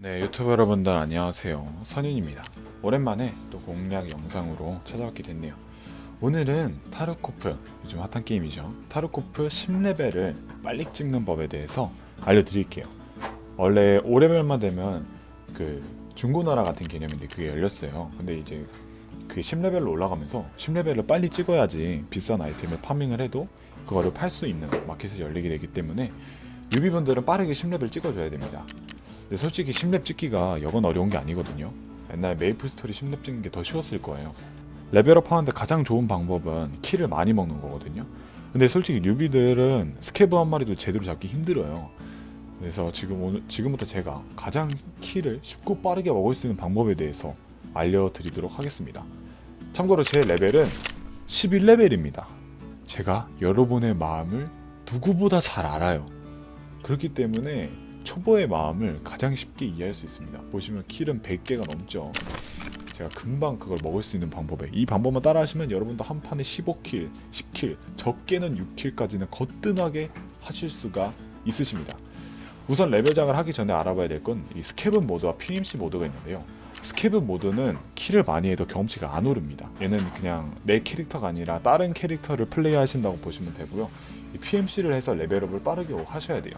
네, 유튜브 여러분들 안녕하세요. 선윤입니다. 오랜만에 또 공략 영상으로 찾아왔게 됐네요. 오늘은 타르코프, 요즘 핫한 게임이죠. 타르코프 10레벨을 빨리 찍는 법에 대해서 알려드릴게요. 원래 5레벨만 되면 그 중고나라 같은 개념인데 그게 열렸어요. 근데 이제 그 10레벨로 올라가면서 10레벨을 빨리 찍어야지 비싼 아이템을 파밍을 해도 그거를 팔 수 있는 마켓이 열리게 되기 때문에 유비분들은 빠르게 10레벨 찍어줘야 됩니다. 근데 솔직히 10렙 찍기가 여건 어려운 게 아니거든요. 옛날 메이플 스토리 10렙 찍는 게 더 쉬웠을 거예요. 레벨업 하는데 가장 좋은 방법은 키를 많이 먹는 거거든요. 근데 솔직히 뉴비들은 스케브 한 마리도 제대로 잡기 힘들어요. 그래서 지금 오늘 지금부터 제가 가장 키를 쉽고 빠르게 먹을 수 있는 방법에 대해서 알려드리도록 하겠습니다. 참고로 제 레벨은 11레벨입니다. 제가 여러분의 마음을 누구보다 잘 알아요. 그렇기 때문에 초보의 마음을 가장 쉽게 이해할 수 있습니다. 보시면 킬은 100개가 넘죠. 제가 금방 그걸 먹을 수 있는 방법에 이 방법만 따라하시면 여러분도 한 판에 15킬, 10킬, 적게는 6킬까지는 거뜬하게 하실 수가 있으십니다. 우선 레벨장을 하기 전에 알아봐야 될 건 이 스케브 모드와 PMC 모드가 있는데요. 스케브 모드는 킬을 많이 해도 경험치가 안 오릅니다. 얘는 그냥 내 캐릭터가 아니라 다른 캐릭터를 플레이하신다고 보시면 되고요. 이 PMC를 해서 레벨업을 빠르게 하셔야 돼요.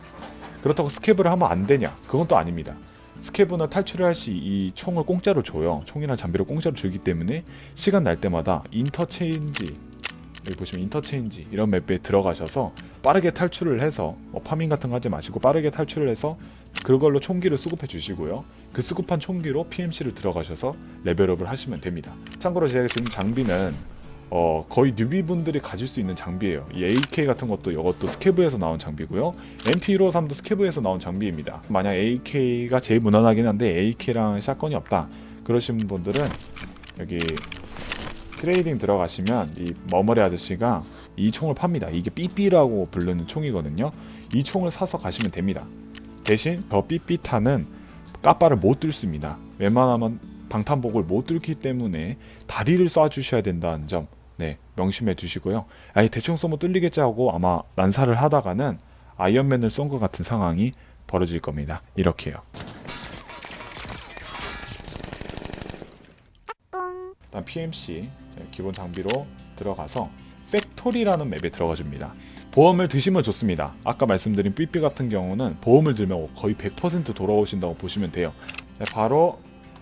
그렇다고 스케브를 하면 안 되냐? 그건 또 아닙니다. 스케브는 탈출을 할 시 이 총을 공짜로 줘요. 총이나 장비를 공짜로 주기 때문에 시간 날 때마다 인터체인지 여기 보시면 인터체인지 이런 맵에 들어가셔서 빠르게 탈출을 해서 뭐 파밍 같은 거 하지 마시고 빠르게 탈출을 해서 그걸로 총기를 수급해 주시고요. 그 수급한 총기로 PMC를 들어가셔서 레벨업을 하시면 됩니다. 참고로 제가 지금 장비는 어, 거의 뉴비분들이 가질 수 있는 장비예요. 이 AK 같은 것도 이것도 스케브에서 나온 장비고요. MP153도 스케브에서 나온 장비입니다. 만약 AK가 제일 무난하긴 한데 AK랑 샷건이 없다. 그러신 분들은 여기 트레이딩 들어가시면 이 머머리 아저씨가 이 총을 팝니다. 이게 삐삐라고 부르는 총이거든요. 이 총을 사서 가시면 됩니다. 대신 저 삐삐탄은 까빠를 못 뚫습니다. 웬만하면 방탄복을 못 뚫기 때문에 다리를 쏴주셔야 된다는 점 네, 명심해 두시고요. 아예 대충 쏘면 뚫리겠지 하고 아마 난사를 하다가는 아이언맨을 쏜 것 같은 상황이 벌어질 겁니다. 이렇게요. 일단 PMC 네, 기본 장비로 들어가서 팩토리라는 맵에 들어가 줍니다. 보험을 드시면 좋습니다. 아까 말씀드린 삐삐 같은 경우는 보험을 들면 거의 100% 돌아오신다고 보시면 돼요. 네, 바로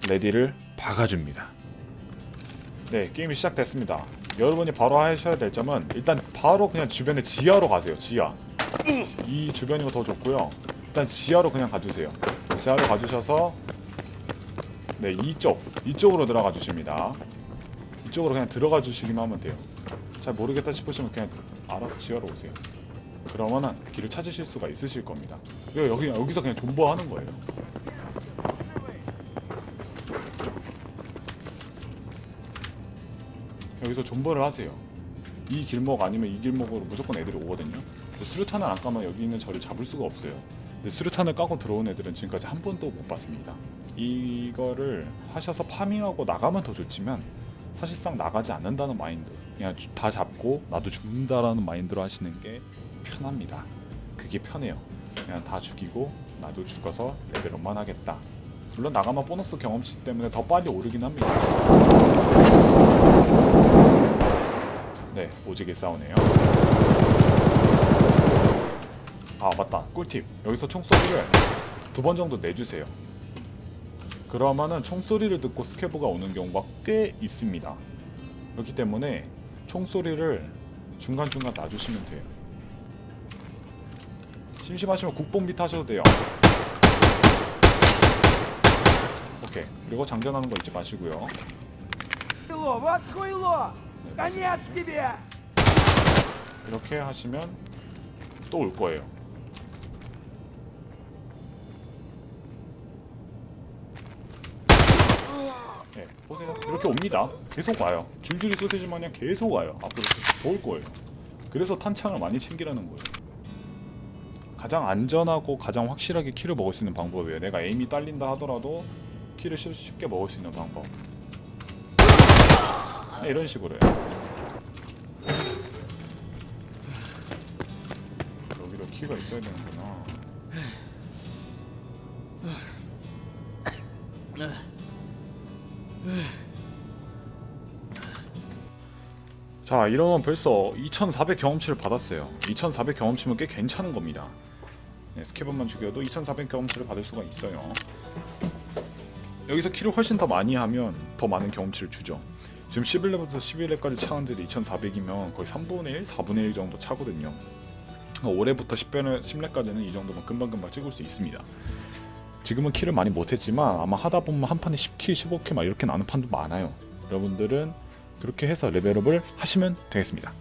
레디를 박아줍니다. 네, 게임이 시작됐습니다. 여러분이 바로 하셔야 될 점은 일단 바로 그냥 주변에 지하로 가세요. 지하. 이 주변이가 더 좋고요. 일단 지하로 그냥 가주세요. 지하로 가주셔서 네 이쪽 이쪽으로 들어가 주십니다. 이쪽으로 그냥 들어가 주시기만 하면 돼요. 잘 모르겠다 싶으시면 그냥 알아 지하로 오세요. 그러면은 길을 찾으실 수가 있으실 겁니다. 여기 여기서 그냥 존버하는 거예요. 여기서 존버를 하세요. 이 길목 아니면 이 길목으로 무조건 애들이 오거든요. 수류탄을 안 까면 여기 있는 저를 잡을 수가 없어요. 근데 수류탄을 까고 들어온 애들은 지금까지 한 번도 못 봤습니다. 이거를 하셔서 파밍하고 나가면 더 좋지만 사실상 나가지 않는다는 마인드 그냥 주- 다 잡고 나도 죽는다라는 마인드로 하시는 게 편합니다. 그게 편해요. 그냥 다 죽이고 나도 죽어서 레벨업만 하겠다. 물론 나가면 보너스 경험치 때문에 더 빨리 오르긴 합니다. 네, 오지게 싸우네요. 아 맞다. 꿀팁. 여기서 총소리를 두 번 정도 내주세요. 그러면은 총소리를 듣고 스캐브가 오는 경우가 꽤 있습니다. 그렇기 때문에 총소리를 중간중간 놔주시면 돼요. 심심하시면 국뽕비 타셔도 돼요. 오케이. 그리고 장전하는 거 잊지 마시고요. 네, 맞습니다. 이렇게 하시면 또 올 거예요. 네, 보세요. 이렇게 옵니다. 계속 와요. 줄줄이 소세지 마냥 계속 와요. 앞으로 더올 거예요. 그래서 탄창을 많이 챙기라는 거예요. 가장 안전하고 가장 확실하게 키를 먹을 수 있는 방법이에요. 내가 에임이 딸린다 하더라도 키를 쉽- 쉽게 먹을 수 있는 방법. 네, 이런 식으로 해요. 키가 있어야 되는구나. 자 이러면 벌써 2400 경험치를 받았어요. 2400 경험치면 꽤 괜찮은 겁니다. 네, 스케번만 죽여도 2400 경험치를 받을 수가 있어요. 여기서 킬을 훨씬 더 많이 하면 더 많은 경험치를 주죠. 지금 11렙부터 11렙까지 차원들이 2400이면 거의 3분의 1, 4분의 1 정도 차거든요 올해부터 10렙, 10렙까지는 이 정도면 금방금방 찍을 수 있습니다 지금은 킬을 많이 못했지만 아마 하다 보면 한 판에 10킬, 15킬 막 이렇게 나는 판도 많아요 여러분들은 그렇게 해서 레벨업을 하시면 되겠습니다.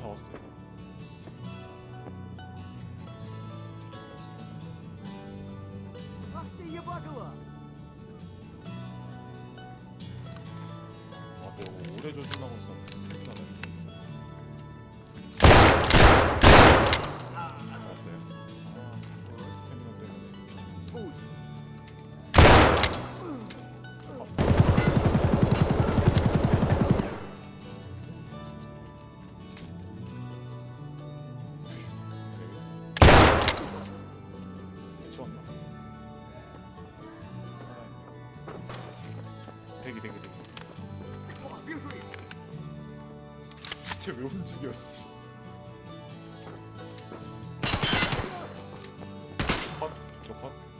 어, 또 잡았어요. Ах ты ебанула! 아, 내가 오래 조준하고 있었는 대기 대기 대기 진짜 왜 움직여 씨 컷? 저컷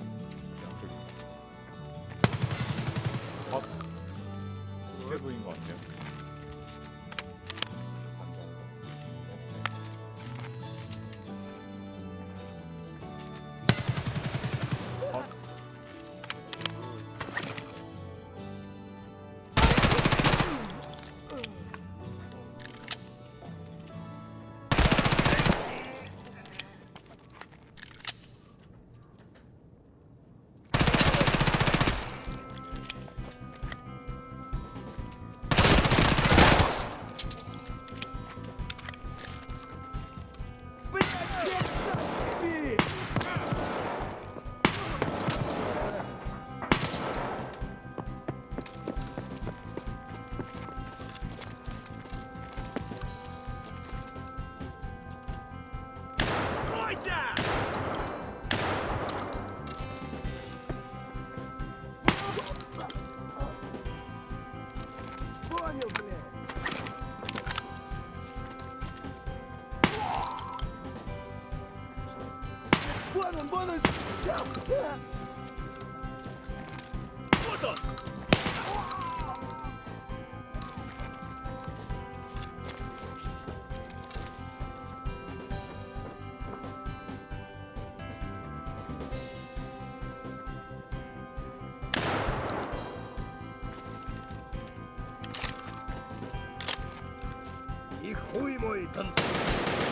Их хуй мой танцует.